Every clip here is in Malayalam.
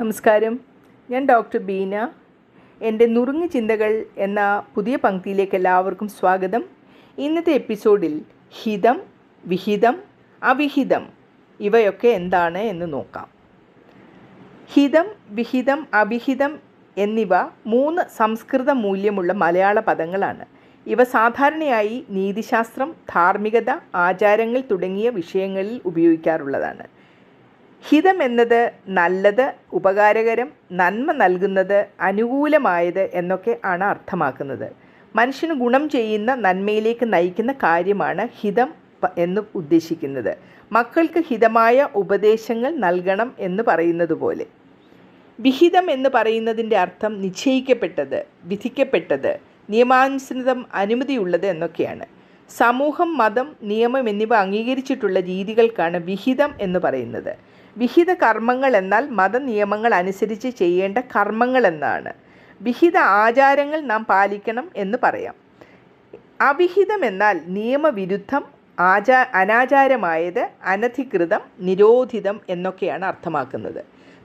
നമസ്കാരം. ഞാൻ ഡോക്ടർ ബീന. എന്റെ നുറുങ്ങ് ചിന്തകൾ എന്ന പുതിയ പങ്ക്തിയിലേക്ക് എല്ലാവർക്കും സ്വാഗതം. ഇന്നത്തെ എപ്പിസോഡിൽ ഹിതം വിഹിതം അവിഹിതം ഇവയൊക്കെ എന്താണ് എന്ന് നോക്കാം. ഹിതം വിഹിതം അവിഹിതം എന്നിവ മൂന്ന് സംസ്കൃത മൂല്യമുള്ള മലയാള പദങ്ങളാണ്. ഇവ സാധാരണയായി നീതിശാസ്ത്രം ധാർമ്മികത ആചാരങ്ങൾ തുടങ്ങിയ വിഷയങ്ങളിൽ ഉപയോഗിക്കാറുള്ളതാണ്. ഹിതം എന്നത് നല്ലത് ഉപകാരകരം നന്മ നൽകുന്നത് അനുകൂലമായത് എന്നൊക്കെ ആണ് അർത്ഥമാക്കുന്നത്. മനുഷ്യന് ഗുണം ചെയ്യുന്ന നന്മയിലേക്ക് നയിക്കുന്ന കാര്യമാണ് ഹിതം എന്ന് ഉദ്ദേശിക്കുന്നത്. മക്കൾക്ക് ഹിതമായ ഉപദേശങ്ങൾ നൽകണം എന്ന് പറയുന്നത് പോലെ. വിഹിതം എന്ന് പറയുന്നതിന്റെ അർത്ഥം നിശ്ചയിക്കപ്പെട്ടത് വിധിക്കപ്പെട്ടത് നിയമാനുസൃതം അനുമതിയുള്ളത് എന്നൊക്കെയാണ്. സമൂഹം മതം നിയമം എന്നിവ അംഗീകരിച്ചിട്ടുള്ള രീതികൾക്കാണ് വിഹിതം എന്ന് പറയുന്നത്. വിഹിത കർമ്മങ്ങൾ എന്നാൽ മതനിയമങ്ങൾ അനുസരിച്ച് ചെയ്യേണ്ട കർമ്മങ്ങൾ എന്നാണ്. വിഹിത ആചാരങ്ങൾ നാം പാലിക്കണം എന്ന് പറയാം. അവിഹിതം എന്നാൽ നിയമവിരുദ്ധം ആചാ അനാചാരമായത് അനധികൃതം നിരോധിതം എന്നൊക്കെയാണ് അർത്ഥമാക്കുന്നത്.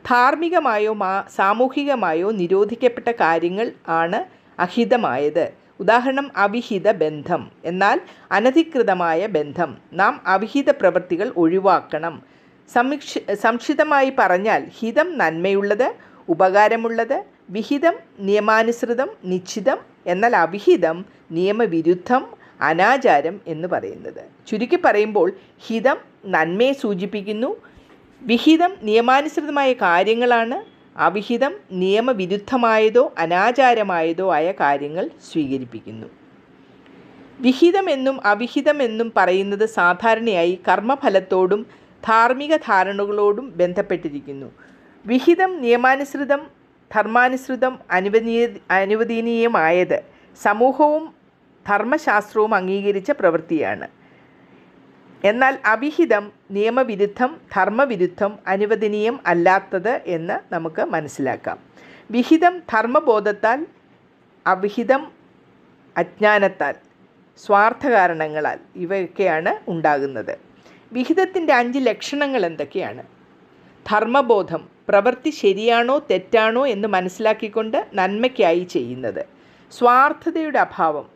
ധാർമ്മികമായോ മാ സാമൂഹികമായോ നിരോധിക്കപ്പെട്ട കാര്യങ്ങൾ ആണ് അഹിതമായത്. ഉദാഹരണം അവിഹിത ബന്ധം. എന്നാൽ അനധികൃതമായ ബന്ധം. നാം അവിഹിത പ്രവൃത്തികൾ ഒഴിവാക്കണം. സംക്ഷി സംക്ഷിതമായി പറഞ്ഞാൽ ഹിതം നന്മയുള്ളത് ഉപകാരമുള്ളത് വിഹിതം നിയമാനുസൃതം നിശ്ചിതം എന്നാൽ അവിഹിതം നിയമവിരുദ്ധം അനാചാരം എന്ന് പറയുന്നത്. ചുരുക്കി പറയുമ്പോൾ ഹിതം നന്മയെ സൂചിപ്പിക്കുന്നു. വിഹിതം നിയമാനുസൃതമായ കാര്യങ്ങളാണ്. അവിഹിതം നിയമവിരുദ്ധമായതോ അനാചാരമായതോ ആയ കാര്യങ്ങൾ സ്വീകരിപ്പിക്കുന്നു. വിഹിതമെന്നും അവിഹിതമെന്നും പറയുന്നത് സാധാരണയായി കർമ്മഫലത്തോടും ധാർമ്മിക ധാരണകളോടും ബന്ധപ്പെട്ടിരിക്കുന്നു. വിഹിതം നിയമാനുസൃതം ധർമാനുസൃതം അനുവദീയ അനുവദനീയമായത് സമൂഹവും ധർമ്മശാസ്ത്രവും അംഗീകരിച്ച പ്രവൃത്തിയാണ്. എന്നാൽ അവിഹിതം നിയമവിരുദ്ധം ധർമ്മവിരുദ്ധം അനുവദനീയം അല്ലാത്തത് എന്ന് നമുക്ക് മനസ്സിലാക്കാം. വിഹിതം ധർമ്മബോധത്താൽ അവിഹിതം അജ്ഞാനത്താൽ സ്വാർത്ഥ കാരണങ്ങളാൽ ഇവയൊക്കെയാണ് ഉണ്ടാകുന്നത്. വിഹിതത്തിന്റെ അഞ്ച് ലക്ഷണങ്ങൾ എന്തൊക്കെയാണ്? ധർമ്മബോധം പ്രവൃത്തി ശരിയാണോ തെറ്റാണോ എന്ന് മനസ്സിലാക്കിക്കൊണ്ട് നന്മയ്ക്കായി ചെയ്യുന്നത്. സ്വാർത്ഥതയുടെ അഭാവം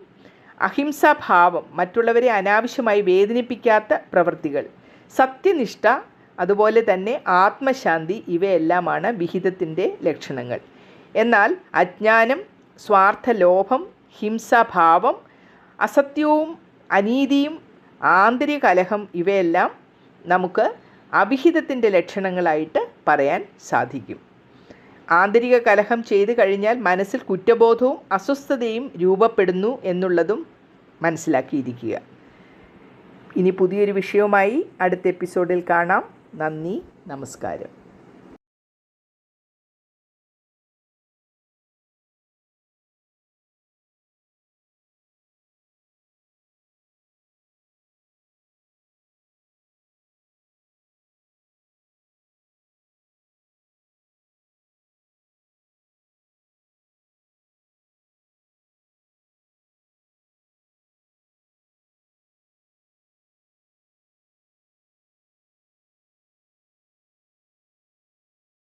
അഹിംസാഭാവം മറ്റുള്ളവരെ അനാവശ്യമായി വേദനിപ്പിക്കാത്ത പ്രവൃത്തികൾ സത്യനിഷ്ഠ അതുപോലെ തന്നെ ആത്മശാന്തി ഇവയെല്ലാമാണ് വിഹിതത്തിന്റെ ലക്ഷണങ്ങൾ. എന്നാൽ അജ്ഞാനം സ്വാർത്ഥലോഭം ഹിംസാഭാവം അസത്യവും അനീതിയും ആന്തരിക കലഹം ഇവയെല്ലാം നമുക്ക് അവിഹിതത്തിന്റെ ലക്ഷണങ്ങളായിട്ട് പറയാൻ സാധിക്കും. ആന്തരിക കലഹം ചെയ്തു കഴിഞ്ഞാൽ മനസ്സിൽ കുറ്റബോധവും അസ്വസ്ഥതയും രൂപപ്പെടുന്നു എന്നുള്ളതും മനസ്സിലാക്കിയിരിക്കുക. ഇനി പുതിയൊരു വിഷയവുമായി അടുത്ത എപ്പിസോഡിൽ കാണാം. നന്ദി നമസ്കാരം.